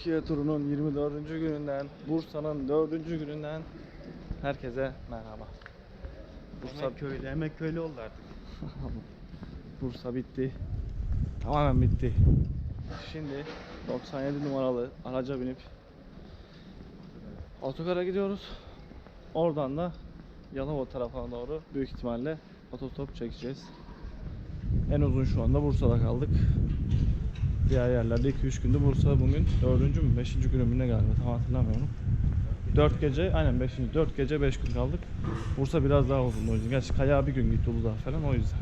Türkiye turunun 24. gününden, Bursa'nın 4. gününden herkese merhaba. Bursa, Emek köylü, emek köylü oldu artık. Bursa bitti. Tamamen bitti. Şimdi 97 numaralı araca binip otogara gidiyoruz. Oradan da Yalova tarafına doğru büyük ihtimalle otostop çekeceğiz. En uzun şu anda Bursa'da kaldık. Diğer yerlerde 2-3 gündü. Bursa bugün 4. mü 5. günü mü ne galiba tam hatırlamıyorum. 4 gece aynen 5. 4 gece 5 gün kaldık. Bursa biraz daha uzun o yüzden. Gerçi Kaya bir gün gitti Uludağ falan o yüzden.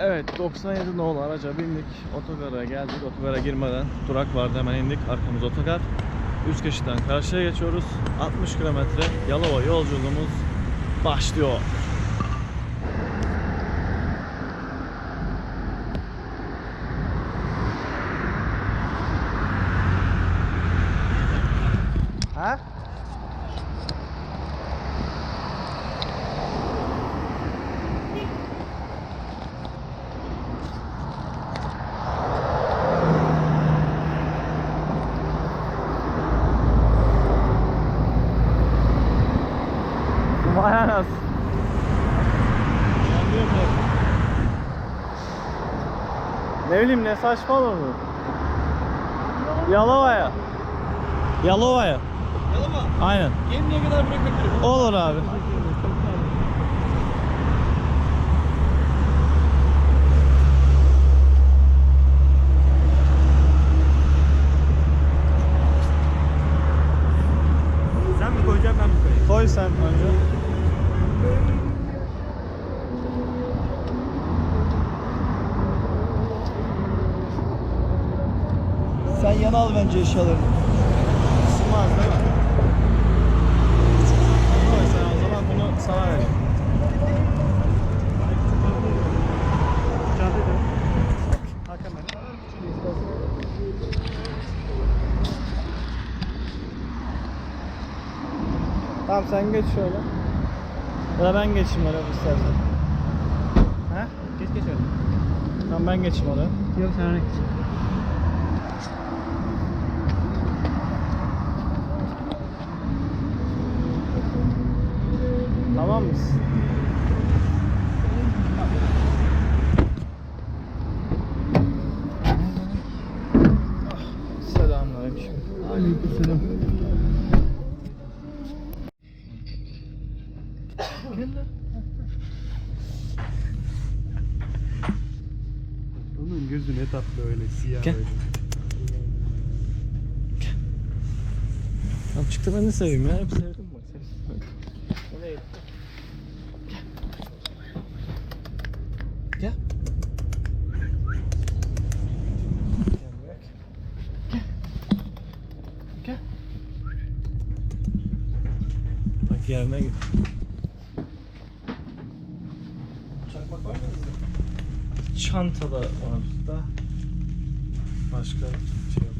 Evet 97 nolu araca bindik. Otogara geldik. Otogara girmeden durak vardı hemen indik. Arkamız otogar. Üst geçitten karşıya geçiyoruz. 60 kilometre Yalova yolculuğumuz başlıyor. Ne bileyim ne saçma olur bu. Yalova'ya. Yalova'ya. Yalama, Aynen. Gemliğe kadar bırakabilirim. Olur abi. Sen mi koyacaksın ben mi koyayım? Koy sen önce. Sen yana al bence eşyalarını. Sığmaz değil mi? Koy sen o zaman bunu sana vereyim. Tamam sen geç şöyle. Ya da ben geçeyim oraya istersen. He? Geç geç öyle. Tamam ben geçeyim oraya. Yok sen öne geç. Tamam mısın? Selamünaleyküm. Aleykümselam. Onun gözü ne tatlı öyle siyah Gel. öyle. Tamam çıktı ben de seveyim ya. Hep sevdim bak seni. Nereye gitti? Gel. Gel. Gel bırak. Gel. Gel. Çakmak var mı? Çantada var da. Başka şey yok.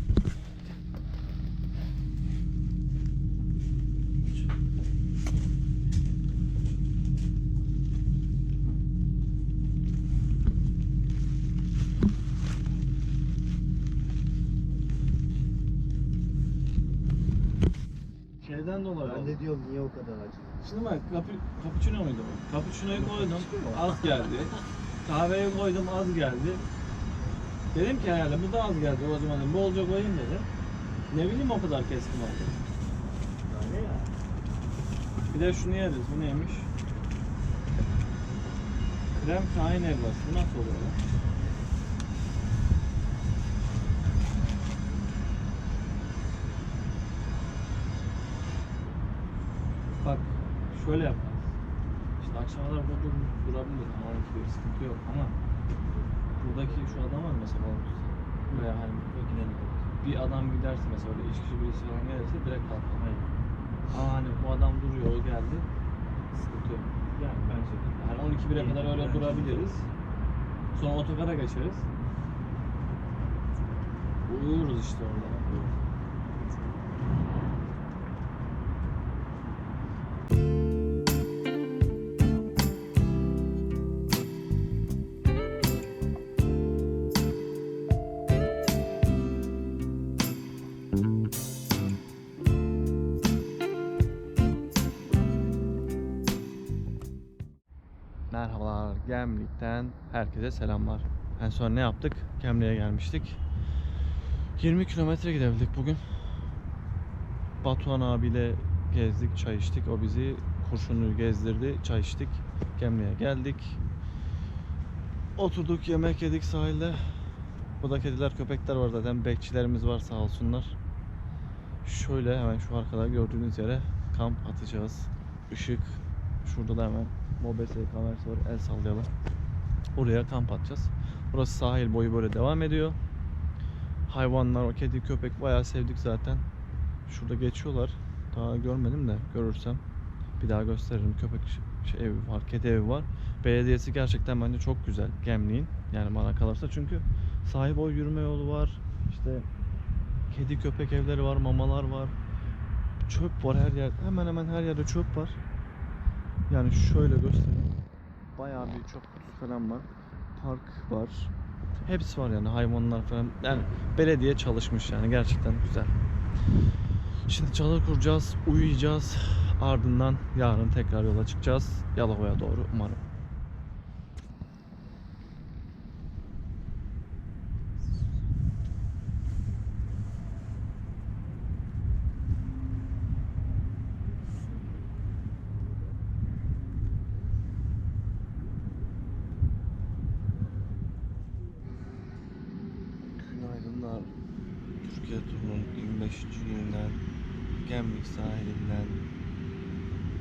Dolayı. Ben de diyorum niye o kadar acı? Şimdi bak kapu, cappuccino muydu bu? Cappuccino'yu koydum az geldi. Kahveyi koydum az geldi. Dedim ki herhalde bu da az geldi o zaman dedim, bolca koyayım dedim. Ne bileyim o kadar keskin oldu. Bir de şunu yeriz. Bu neymiş? Krem tahin helvası. Bu nasıl oluyor lan? Bak şöyle yapar. İşte akşama kadar burada dur, durabilir ama bir sıkıntı yok ama buradaki şu adam var mesela veya hani de bir adam giderse mesela öyle üç kişi birisi falan gelirse direkt kalkamayız. Ama hani bu adam duruyor o geldi sıkıntı yok. Yani bence de. Yani 12 bire kadar öyle durabiliriz. Sonra otogara geçeriz. Uyuyoruz işte orada. Merhabalar Gemlik'ten herkese selamlar. En son ne yaptık? Gemlik'e gelmiştik. 20 kilometre gidebildik bugün. Batuhan abiyle gezdik, çay içtik. O bizi kurşunluyu gezdirdi, çay içtik. Gemlik'e geldik. Oturduk, yemek yedik sahilde. Burada kediler, köpekler var zaten. Bekçilerimiz var sağ olsunlar. Şöyle hemen şu arkada gördüğünüz yere kamp atacağız. Işık. Şurada da hemen mobese kamerası var. El sallayalım. Oraya kamp atacağız. Burası sahil boyu böyle devam ediyor. Hayvanlar, o kedi, köpek bayağı sevdik zaten. Şurada geçiyorlar. Daha görmedim de görürsem bir daha gösteririm. Köpek şey, evi var, kedi evi var. Belediyesi gerçekten bence çok güzel Gemliğin. Yani bana kalırsa çünkü sahil boyu yürüme yolu var. İşte kedi köpek evleri var, mamalar var. Çöp var her yer. Hemen hemen her yerde çöp var. Yani şöyle göstereyim. Bayağı bir kutusu falan var. Park var. Hepsi var yani hayvanlar falan. Yani belediye çalışmış yani gerçekten güzel. Şimdi çadır kuracağız, uyuyacağız. Ardından yarın tekrar yola çıkacağız. Yalova'ya doğru umarım. 15. günden Gemlik sahilinden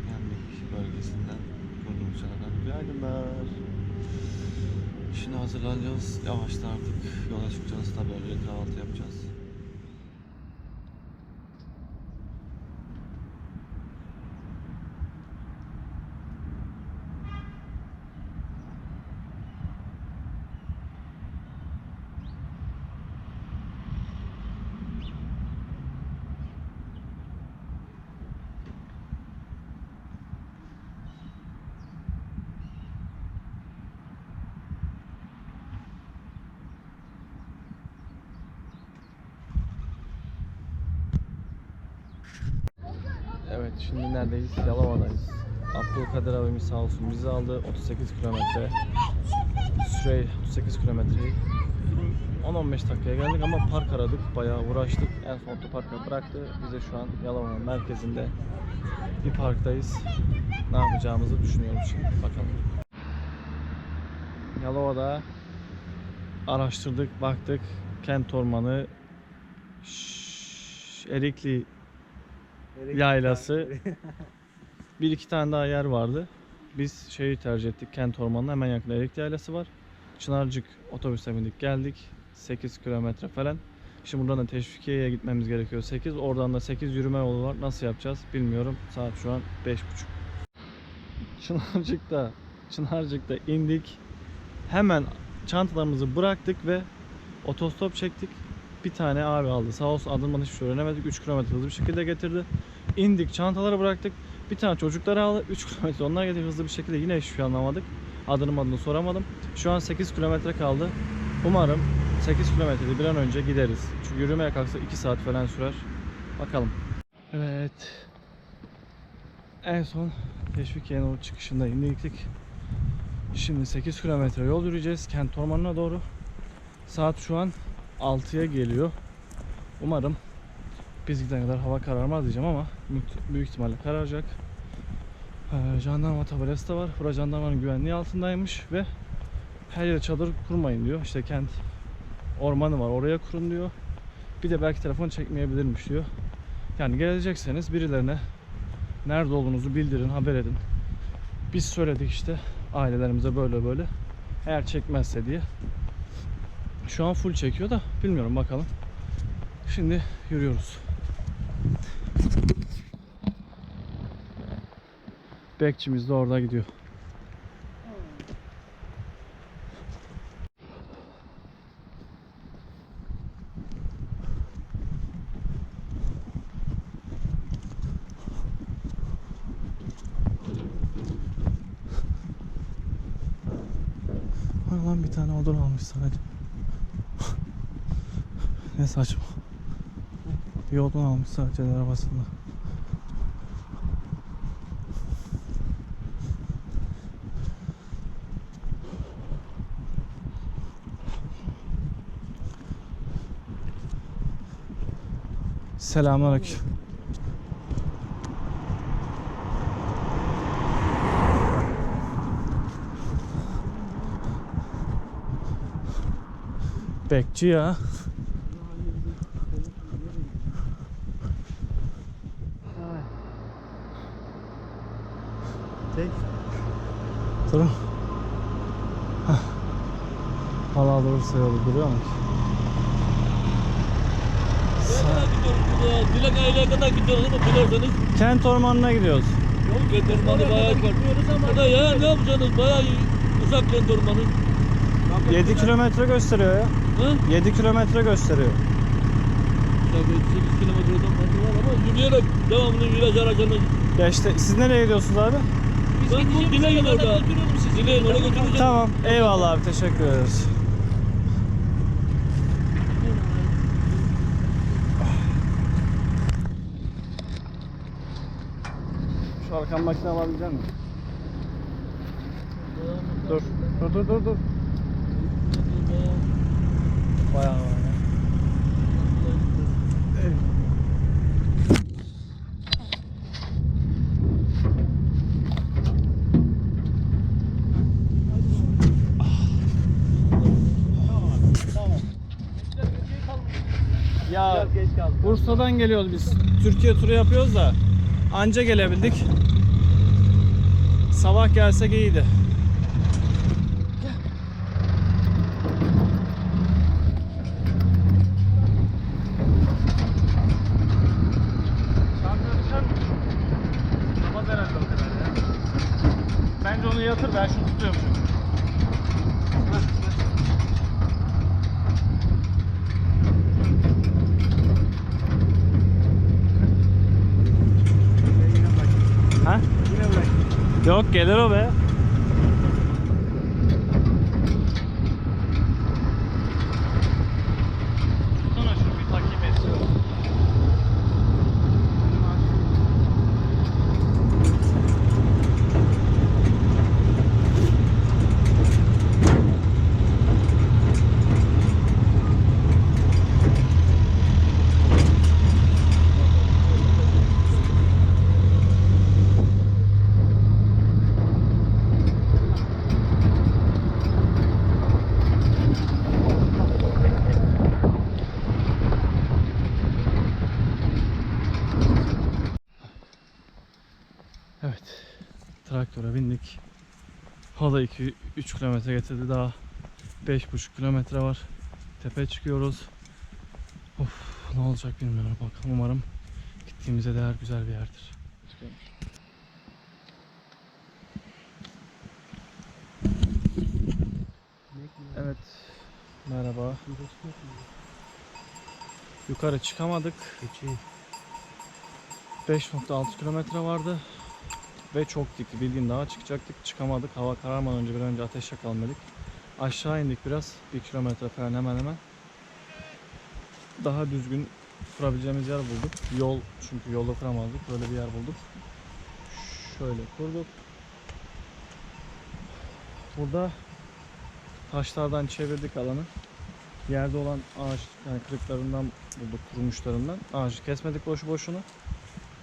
Gemlik bölgesinden kurduğumuz çağdan günaydınlar. Şimdi hazırlanacağız. Yavaşla artık yola çıkacağız. Tabii önce kahvaltı yapacağız. Şimdi neredeyiz? Yalova'dayız. Abdülkadir abimiz sağ olsun bizi aldı 38 kilometre. Süre 38 kilometreyi 10-15 dakikaya geldik ama park aradık. Bayağı uğraştık. En son otoparka bıraktı. Biz de şu an Yalova'nın merkezinde bir parktayız. Ne yapacağımızı düşünüyoruz şimdi. Bakalım. Yalova'da araştırdık, baktık. Kent ormanı, Erikli Yaylası. bir iki tane daha yer vardı. Biz şeyi tercih ettik. Kent Ormanı'nın hemen yakında Erikli Yaylası var. Çınarcık otobüse bindik geldik. 8 kilometre falan. Şimdi buradan da Teşvikiye'ye gitmemiz gerekiyor 8. Oradan da 8 yürüme yolu var. Nasıl yapacağız bilmiyorum. Saat şu an 5.30. Çınarcık'ta Çınarcık'ta indik. Hemen çantalarımızı bıraktık ve otostop çektik. Bir tane abi aldı. Sağ olsun adından hiçbir şey öğrenemedik. 3 kilometre hızlı bir şekilde getirdi. İndik çantaları bıraktık. Bir tane çocukları aldı. 3 kilometre onlar getirdi hızlı bir şekilde. Yine hiçbir şey anlamadık. Adını adını soramadım. Şu an 8 kilometre kaldı. Umarım 8 kilometrede bir an önce gideriz. Çünkü yürümeye kalksa 2 saat falan sürer. Bakalım. Evet. En son Teşvikiye'nin o çıkışında indik. Şimdi 8 kilometre yol yürüyeceğiz kent ormanına doğru. Saat şu an 6'ya geliyor. Umarım biz gidene kadar hava kararmaz diyeceğim ama büyük- ihtimalle kararacak. Ee, jandarma tabelası da var. Bura jandarmanın güvenliği altındaymış ve her yere çadır kurmayın diyor. İşte kent ormanı var oraya kurun diyor. Bir de belki telefon çekmeyebilirmiş diyor. Yani gelecekseniz birilerine nerede olduğunuzu bildirin, haber edin. Biz söyledik işte ailelerimize böyle böyle. Eğer çekmezse diye. Şu an full çekiyor da bilmiyorum bakalım. Şimdi yürüyoruz. Bekçimiz de orada gidiyor. Lan bir tane odun almış sadece. Ne saçma. Yoldan almış sadece arabasında. Selamünaleyküm. Bekçi ya. Hah. Hala doğrusu yolu duruyor mu? Dilek aileye kadar gidiyoruz ama bilerseniz Kent ormanına gidiyoruz. yol kent ormanı bayağı var. Da ya ne yapacaksınız bayağı uzak kent ormanı. 7 kilometre gösteriyor ya. Ha? 7 kilometre gösteriyor. Tabii 8 kilometreden fazla var ama yürüyerek devamlı viraj aracını. Ya işte siz nereye gidiyorsunuz abi? Ben bu Dilek'in orada. Dilek'in oraya götüreceğim. Tamam. Eyvallah abi teşekkür ederiz. Şu arkan makine alabilecek misin? Dur. Dur dur dur dur. Bayağı var ya. Ya geç kaldım. Bursa'dan geliyoruz biz. Türkiye turu yapıyoruz da anca gelebildik. Sabah gelsek iyiydi. Bence onu yatır ben şunu tutuyorum çünkü. Ha? Yine bırak. Yok gelir o be. Tutsana şunu bir takayım esiyor. Evet. Traktöre bindik. Da 2-3 kilometre getirdi daha. 5,5 kilometre var. Tepe çıkıyoruz. Of ne olacak bilmiyorum bakalım umarım gittiğimize değer güzel bir yerdir. Evet. Merhaba. Yukarı çıkamadık. Geçeyim. 5.6 kilometre vardı ve çok dikti. Bildiğin dağa çıkacaktık. Çıkamadık. Hava kararmadan önce bir önce ateş yakalım dedik. Aşağı indik biraz. 1 kilometre falan hemen hemen. Daha düzgün kurabileceğimiz yer bulduk. Yol çünkü yolda kuramazdık. Böyle bir yer bulduk. Şöyle kurduk. Burada taşlardan çevirdik alanı. Yerde olan ağaç yani kırıklarından bulduk, kurumuşlarından. Ağacı kesmedik boşu boşuna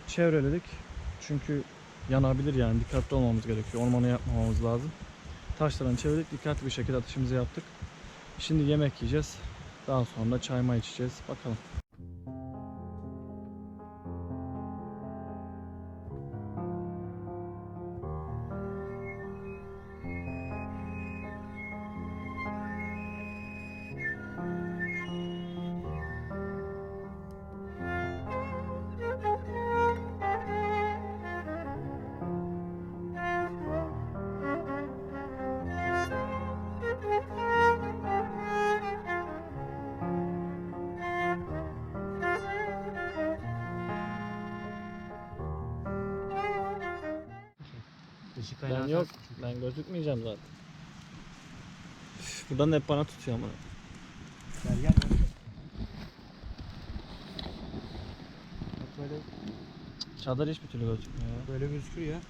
çevreledik. Çünkü yanabilir yani dikkatli olmamız gerekiyor. Ormanı yapmamamız lazım. Taşlarını çevirdik. Dikkatli bir şekilde atışımızı yaptık. Şimdi yemek yiyeceğiz. Daha sonra çay may içeceğiz. Bakalım. Ben yok. Ben gözükmeyeceğim zaten. Üf, Buradan hep bana tutuyor ama. Gel gel. Bak böyle Çadır hiçbir türlü gözükmüyor ya. böyle gözükür ya.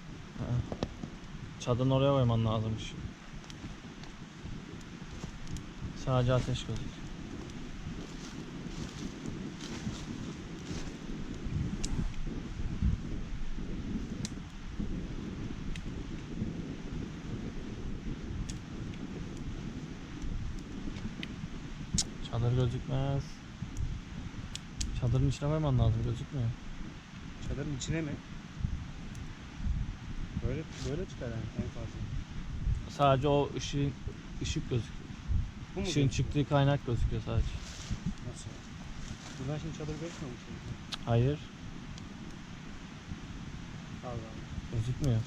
Çadırın oraya koyman lazımmış. Sadece ateş gözüküyor. Çadır gözükmez. Çadırın içine koyman lazım gözükmüyor. Çadırın içine mi? Böyle böyle çıkar yani en fazla. Sadece o ışığın ışık gözüküyor. Bu mu? Işığın gözüküyor? çıktığı kaynak gözüküyor sadece. Nasıl? Buradan şimdi çadır gözükmüyor mu şimdi? Hayır, Allah Allah. gözükmüyor.